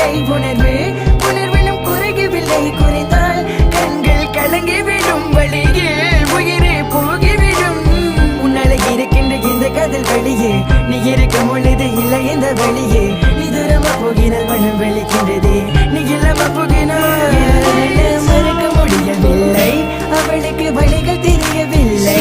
இல்லை உணர்வு உணர்வினும் குறையவில்லை. குறித்தால் கண்கள் கலங்கிவிடும் வழியில் உயிரே போகிவிடும் உன்னால இருக்கின்ற இந்த கதில் வழியே நீ இருக்க முழுது இல்லை இந்த வழியே. நீ தூரமா போகினால் மனம் வெளிக்கின்றது நீ இல்லாம போகினால். மறக்க முடியவில்லை. அவளுக்கு வழிகள் தெரியவில்லை.